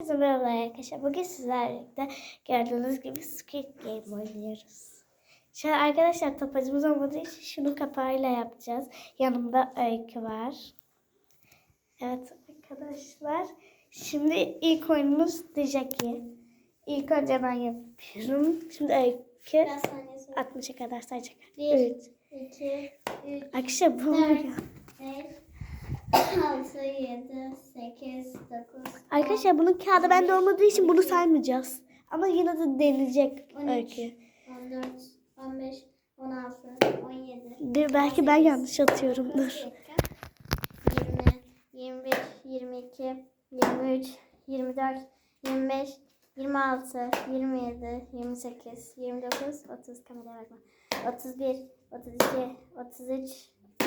Herkese merhaba arkadaşlar. Bugün sizlerle gördüğünüz gibi Squid Game oynuyoruz. Şu an arkadaşlar tapacımız olmadığı için şunu kapağıyla yapacağız. Yanımda Öykü var. Evet arkadaşlar. Şimdi ilk oyunumuz Dijaki. İlk önce ben yapıyorum. Şimdi Öykü Biraz saniye sonra. 60'a kadar sayacak. Bir, Evet. iki, üç, Arkadaşlar bu dört, oluyor. Beş, altı, yedi, sekiz, dokuz, Arkadaşlar bunun kağıdı bende olmadığı için bunu saymayacağız. Ama yine de deneyecek on üç, Öykü. on dört, on beş, on altı, on yedi. Bir belki ben yanlış atıyorumdur. Yirmi, yirmi bir, yirmi iki, yirmi üç, yirmi dört, yirmi beş, yirmi altı, yirmi yedi, yirmi sekiz, yirmi dokuz, otuz, kameraya bakma. Otuz bir, otuz iki, otuz üç,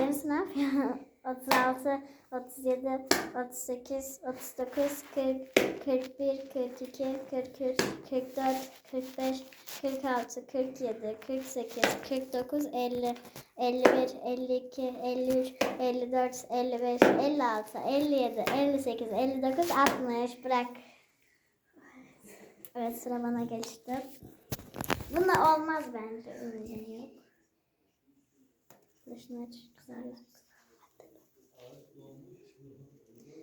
yarısı ne yapıyor? Otuz altı, otuz yedi, otuz sekiz, otuz dokuz, kırk, kırk bir, kırk iki, kırk üç, kırk dört, kırk beş, kırk altı, kırk yedi, kırk sekiz, kırk dokuz, elli, elli bir, elli iki, elli üç, elli dört, elli beş, elli altı, elli yedi, elli sekiz, elli dokuz, altmış. Bırak. Evet sıra bana geçti. Bunda olmaz bence. Öyle yok. Şunu aç. Güzel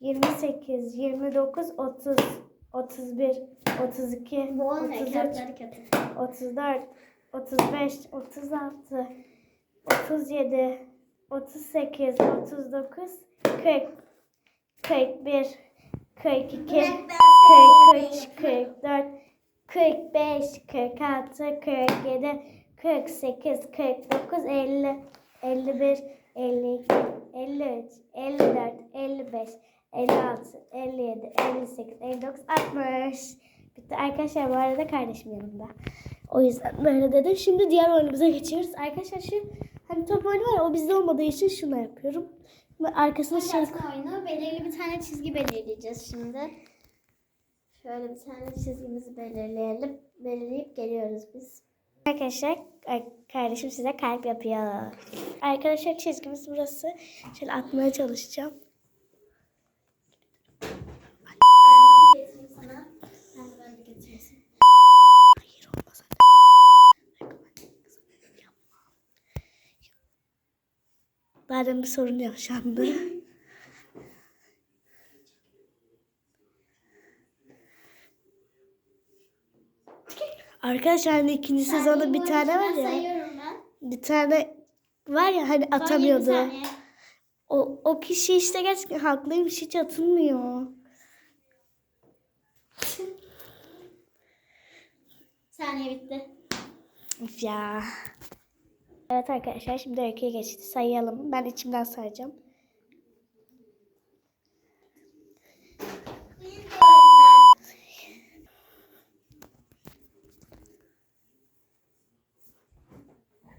28, 29, 30, 31, 32, Bu olmuyor. 33, Kağıtları kötü. 34, 35, 36, 37, 38, 39, 40, 41, 42, 43, 44, 45, 46, 47, 48, 49, 50, 51, 52, 53, 54, 55, 56, 57, 58, 59, 60. Bitti arkadaşlar bu arada kardeşim yanımda. O yüzden böyle dedim. Şimdi diğer oyunumuza geçiyoruz. Arkadaşlar şu hani top oyunu var ya o bizde olmadığı için şunu yapıyorum. Ve arkasına şey oyunu. Belirli bir tane çizgi belirleyeceğiz şimdi. Şöyle bir tane çizgimizi belirleyelim. Belirleyip geliyoruz biz. Arkadaşlar kardeşim size kalp yapıyor. Arkadaşlar çizgimiz burası. Şöyle atmaya çalışacağım. Ben de getireyim sana. Sen de ben de getireyim. Hayır olmaz. Badem bir sorun yaşandı. Arkadaşlar hani ikinci sezonda bir tane var ya. Bir tane var ya hani atamıyordu. O, o kişi işte gerçekten haklıymış hiç atılmıyor. Saniye bitti. Of ya. Evet arkadaşlar şimdi öyküye geçti. Sayalım. Ben içimden sayacağım.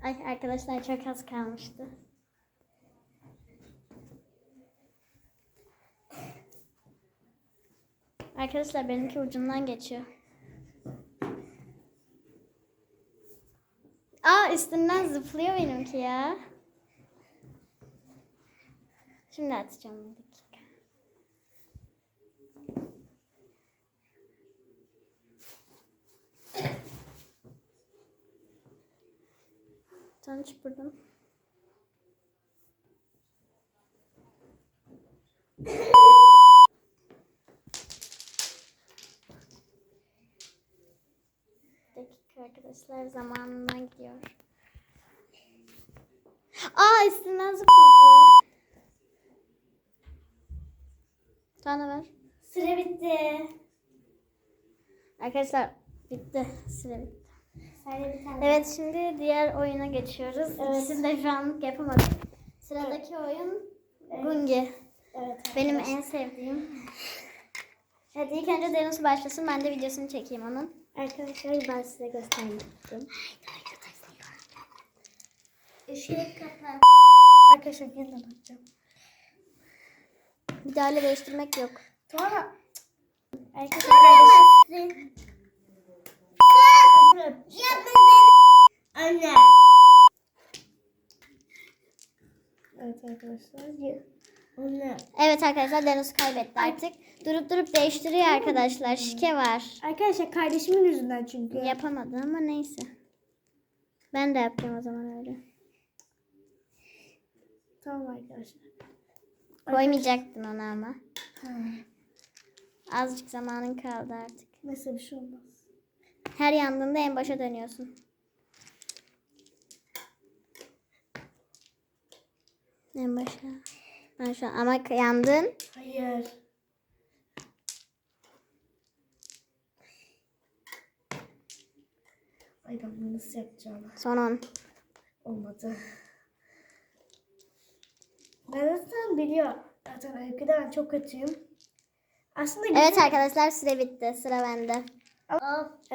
Ay arkadaşlar çok az kalmıştı. Arkadaşlar benimki ucundan geçiyor. Aa üstünden zıplıyor benimki ya. Şimdi atacağım bir dakika. Buradan. Bir dakika arkadaşlar zamanına gidiyor. Aa üstünden zıpladı. Sana ver. Süre bitti. Arkadaşlar bitti. Süre bitti. Evet şimdi diğer oyuna geçiyoruz. Evet. İkisini de şu anlık yapamadık. Sıradaki oyun Gungi. Evet. Benim en sevdiğim. Hadi ilk önce Denus başlasın. Ben de videosunu çekeyim onun. Arkadaşlar ben size göstermek Işığı kapat. Arkadaşlar yeniden bakacağım. Bir daha değiştirmek yok. Sonra arkadaşlar kardeşim. Anne. Evet arkadaşlar. Anne. Evet arkadaşlar Denus kaybetti artık. Durup durup değiştiriyor arkadaşlar. Şike var. Arkadaşlar kardeşimin yüzünden çünkü. Yapamadı ama neyse. Ben de yapacağım o zaman öyle. Tamam arkadaşlar. Koymayacaktın ona ama. Ha, Azıcık zamanın kaldı artık. neyse bir şey olmaz. Her yandığında en başa dönüyorsun. En başa. Ben şu an ama yandın. Hayır. Ay ben bunu nasıl yapacağım? Son 10. Olmadı. Ben zaten biliyor. Zaten öyküde ben çok kötüyüm. Aslında güzel. Evet arkadaşlar süre bitti. Sıra bende.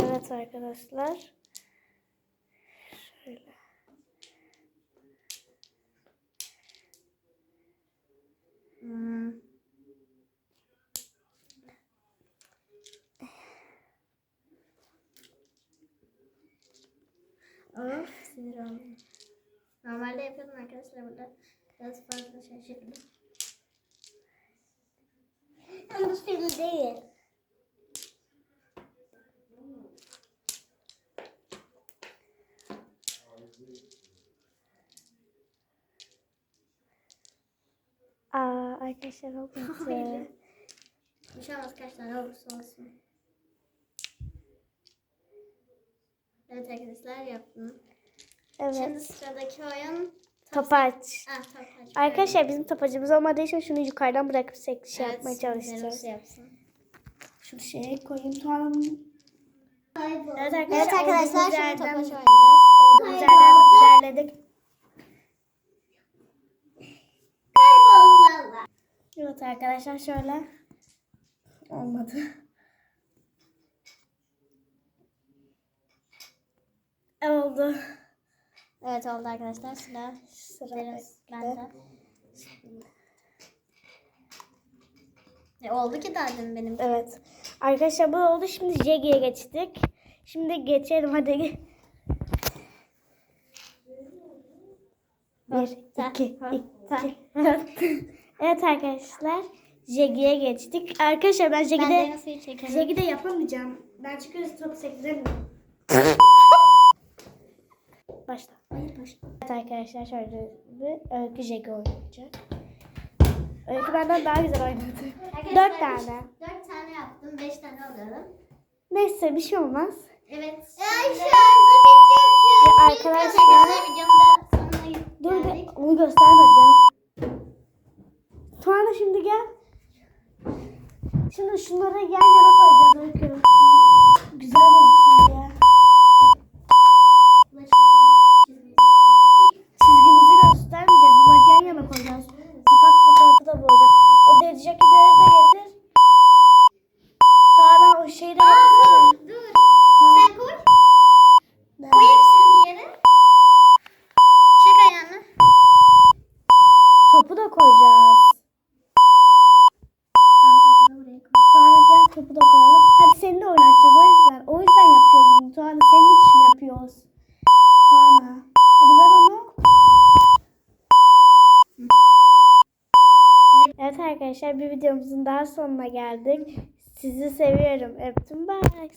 Evet arkadaşlar. Şöyle. Hmm. Of sinir oldum. Normalde yapıyordum arkadaşlar burada. Biraz fazla şaşırdım. Ama bu film değil. Aa arkadaşlar olmadı. Kaç tane olursa olsun. Evet arkadaşlar yaptım. evet. Şimdi sıradaki oyun Top aç. Ah, top aç. Arkadaşlar bizim topacımız olmadığı için şunu yukarıdan bırakıp şey Evet, yapmaya çalışacağız. yapsın. Şu şeye koyayım tamam. Evet arkadaşlar, Evet arkadaşlar şimdi yerden- top aç oynayacağız. olduğumuz yerden ilerledik. Evet arkadaşlar şöyle. Olmadı. Oldu. Evet oldu arkadaşlar sıra. Sıra bende. E, oldu ki dün benim. Evet. Arkadaşlar bu oldu. Şimdi Jegi'ye geçtik. Şimdi geçelim hadi. Bir, iki, iki. evet arkadaşlar. Jegi'ye geçtik. Arkadaşlar ben Ben Jegi'de de suyu çekelim. Jegi'de yapamayacağım. Ben çünkü top sektiremiyorum. Başla. Hayır başla. Evet arkadaşlar şöyle bir Öykü Jegi oynayacak. Öykü benden daha güzel oynadı. Arkadaşlar, Dört tane. Dört tane yaptım. Beş tane alıyorum. Neyse bir şey olmaz. Evet. Ya Şimdi... arkadaşlar videomda sonuna dur bir onu göstermedim. Tuana şimdi gel. Şimdi şunları yan yana koyacağız Öykü. Güzel gözüksün diye. Derecekileri de getir. Tuana o şeyi de getirsene. Dur. Sen koy. Koy hepsini bir yere. Çek ayağını. Topu da koyacağız. Tuana gel topu da koyalım. Hadi seni de oynatacağız o yüzden. O yüzden yapıyoruz bunu. Tuana senin için yapıyoruz. Tuana. Hadi ver onu. Evet arkadaşlar bir videomuzun daha sonuna geldik. Sizi seviyorum. Öptüm. Bye.